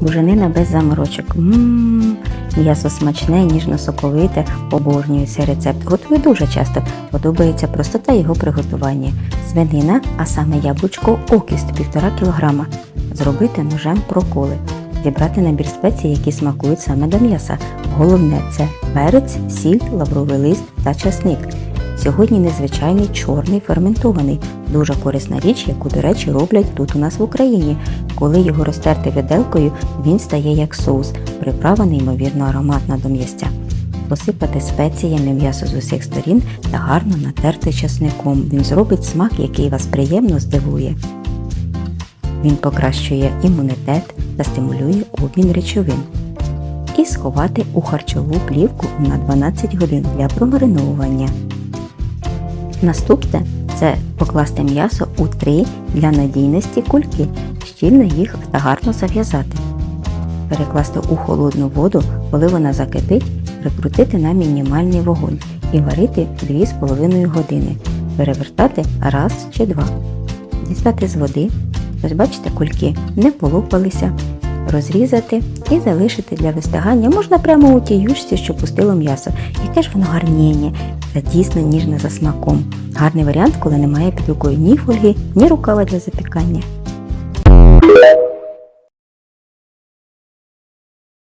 Буженина без заморочок. Ммм, м'ясо смачне, ніжно-соковите, обожнюю цей рецепт. Готую дуже часто. Подобається простота його приготування. Свинина, а саме яблучко, окіст 1,5 кг. Зробити ножем проколи. Зібрати набір спецій, які смакують саме до м'яса. Головне це перець, сіль, лавровий лист та часник. Сьогодні незвичайний чорний ферментований, дуже корисна річ, яку, до речі, роблять тут у нас в Україні. Коли його розтерти виделкою, він стає як соус, приправа неймовірно ароматна до м'ясця. Посипати спеціями м'ясо з усіх сторін та гарно натерти часником. Він зробить смак, який вас приємно здивує. Він покращує імунітет та стимулює обмін речовин. І сховати у харчову плівку на 12 годин для промариновування. Наступне це покласти м'ясо у три для надійності кульки, щільно їх та гарно зав'язати. Перекласти у холодну воду, коли вона закипить, прикрутити на мінімальний вогонь і варити 2,5 години. Перевертати раз чи два. Дістати з води. Ось бачите, кульки не полопалися розрізати і залишити для вистигання. Можна прямо у тій юшці, що пустило м'ясо. Яке ж воно гарнєнє та дійсно ніжне за смаком. Гарний варіант, коли немає під рукою ні фольги, ні рукава для запікання.